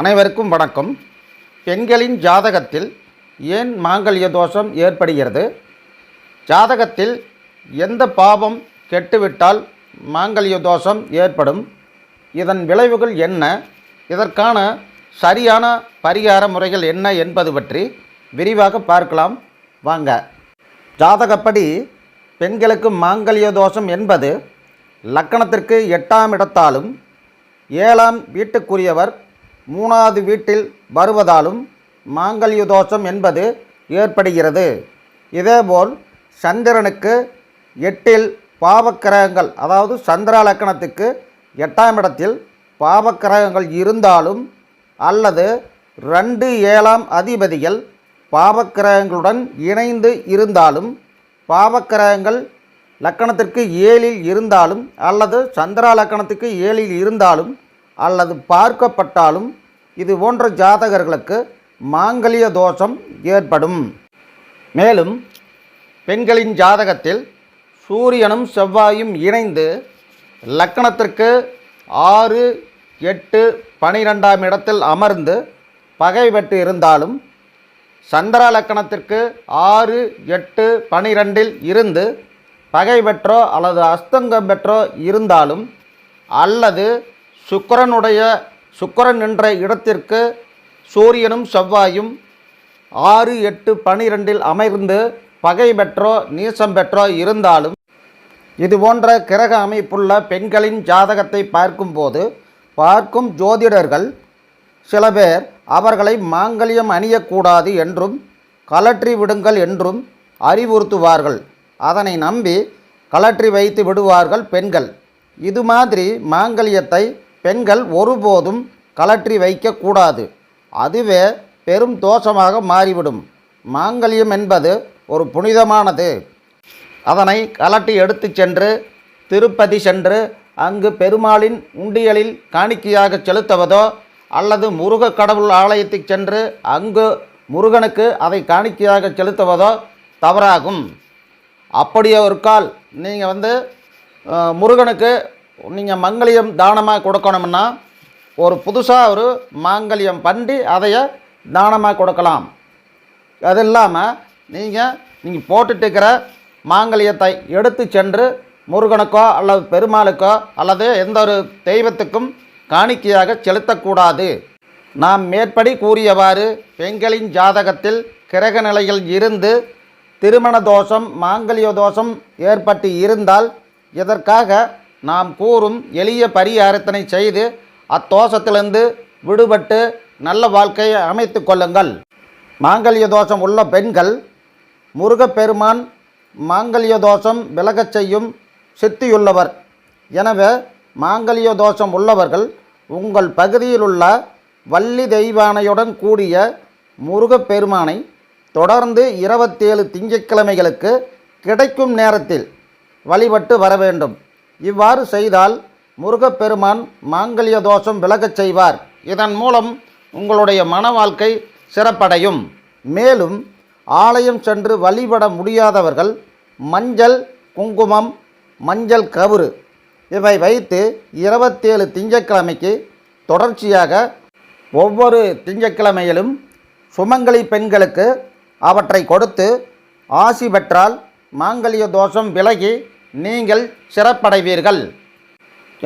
அனைவருக்கும் வணக்கம். பெண்களின் ஜாதகத்தில் ஏன் மாங்கல்ய தோஷம் ஏற்படுகிறது? ஜாதகத்தில் எந்த பாவம் கெட்டுவிட்டால் மாங்கல்ய தோஷம் ஏற்படும்? இதன் விளைவுகள் என்ன? இதற்கான சரியான பரிகார முறைகள் என்ன என்பது பற்றி விரிவாக பார்க்கலாம். வாங்க. ஜாதகப்படி பெண்களுக்கு மாங்கல்ய தோஷம் என்பது லக்கணத்திற்கு எட்டாம் இடத்தாலும் ஏழாம் வீட்டுக்குரியவர் மூணாவது வீட்டில் வருவதாலும் மாங்கல்ய தோஷம் என்பது ஏற்படுகிறது. இதேபோல் சந்திரனுக்கு எட்டில் பாவக்கிரகங்கள் அதாவது சந்திர லக்கணத்துக்கு எட்டாம் இடத்தில் பாவக்கிரகங்கள் இருந்தாலும் அல்லது ரெண்டு ஏழாம் அதிபதிகள் பாவக்கிரகங்களுடன் இணைந்து இருந்தாலும் பாவக்கிரகங்கள் லக்கணத்திற்கு ஏழில் இருந்தாலும் அல்லது சந்திரா லக்கணத்துக்கு ஏழில் இருந்தாலும் அல்லது பார்க்கப்பட்டாலும் இது போன்ற ஜாதகர்களுக்கு மாங்கலிய தோஷம் ஏற்படும். மேலும் பெண்களின் ஜாதகத்தில் சூரியனும் செவ்வாயும் இணைந்து லக்கணத்திற்கு ஆறு எட்டு பனிரெண்டாம் இடத்தில் அமர்ந்து பகை பெற்று இருந்தாலும் சந்திர லக்கணத்திற்கு ஆறு எட்டு பனிரெண்டில் இருந்து பகை பெற்றோ அல்லது அஸ்தங்கம் பெற்றோ இருந்தாலும் அல்லது சுக்கிரனுடைய சுக்கரன் என்ற இடத்திற்கு சூரியனும் செவ்வாயும் ஆறு எட்டு பனிரெண்டில் அமைந்து பகை பெற்றோ நீசம் பெற்றோ இருந்தாலும் இது போன்ற கிரக அமைப்புள்ள பெண்களின் ஜாதகத்தை பார்க்கும்போது பார்க்கும் ஜோதிடர்கள் சில பேர் அவர்களை மாங்கல்யம் அணியக்கூடாது என்றும் கலற்றி விடுங்கள் என்றும் அறிவுறுத்துவார்கள். அதனை நம்பி கலற்றி வைத்து விடுவார்கள் பெண்கள். இது மாதிரி மாங்கல்யத்தை பெண்கள் ஒருபோதும் கலற்றி வைக்கக்கூடாது. அதுவே பெரும் தோஷமாக மாறிவிடும். மாங்கல்யம் என்பது ஒரு புனிதமானது. அதனை கலட்டி எடுத்து சென்று திருப்பதி சென்று அங்கு பெருமாளின் உண்டியலில் காணிக்கையாக செலுத்துவதோ அல்லது முருக கடவுள் ஆலயத்துக்கு சென்று அங்கு முருகனுக்கு அதை காணிக்கையாக செலுத்துவதோ தவறாகும். அப்படியே ஒரு கால் நீங்கள் வந்து முருகனுக்கு நீங்கள் மங்களியம் தானமாக கொடுக்கணும்னா ஒரு புதுசாக ஒரு மாங்கல்யம் பண்ணி அதைய தானமாக கொடுக்கலாம். அது இல்லாமல் நீங்கள் நீங்கள் போட்டுட்டு இருக்கிற மாங்கல்யத்தை எடுத்து சென்று முருகனுக்கோ அல்லது பெருமாளுக்கோ அல்லது எந்த ஒரு தெய்வத்துக்கும் காணிக்கையாக செலுத்தக்கூடாது. நாம் மேற்படி கூறியவாறு பெண்களின் ஜாதகத்தில் கிரக நிலையில் இருந்து திருமண தோஷம் மாங்கல்ய தோஷம் ஏற்பட்டு இருந்தால் இதற்காக நாம் கூறும் எளிய பரிகாரத்தினை செய்து அத்தோஷத்திலிருந்து விடுபட்டு நல்ல வாழ்க்கையை அமைத்து கொள்ளுங்கள். மாங்கல்ய தோஷம் உள்ள பெண்கள் முருகப்பெருமான் மாங்கல்ய தோஷம் விலகச் செய்யும் சித்தியுள்ளவர். எனவே மாங்கல்ய தோஷம் உள்ளவர்கள் உங்கள் பகுதியில் உள்ள வள்ளி தெய்வானையுடன் கூடிய முருகப்பெருமானை தொடர்ந்து இருபத்தேழு திங்கட்கிழமைகளுக்கு கிடைக்கும் நேரத்தில் வழிபட்டு வர வேண்டும். இவ்வாறு செய்தால் முருகப்பெருமான் மாங்கல்ய தோஷம் விலகச் செய்வார். இதன் மூலம் உங்களுடைய மன வாழ்க்கை சிறப்படையும். மேலும் ஆலயம் சென்று வழிபட முடியாதவர்கள் மஞ்சள் குங்குமம் மஞ்சள் கவுறு இவை வைத்து இருபத்தேழு திங்கட்கிழமைக்கு தொடர்ச்சியாக ஒவ்வொரு திங்கட்கிழமையிலும் சுமங்கலி பெண்களுக்கு அவற்றை கொடுத்து ஆசி பெற்றால் மாங்கல்ய தோஷம் விலகி நீங்கள் சிறப்படைவீர்கள்.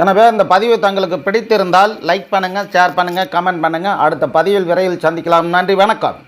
எனவே இந்த பதிவு தங்களுக்கு பிடித்திருந்தால் லைக் பண்ணுங்கள் ஷேர் பண்ணுங்கள் கமெண்ட் பண்ணுங்கள் அடுத்த பதிவில் விரைவில் சந்திக்கலாம். நன்றி வணக்கம்.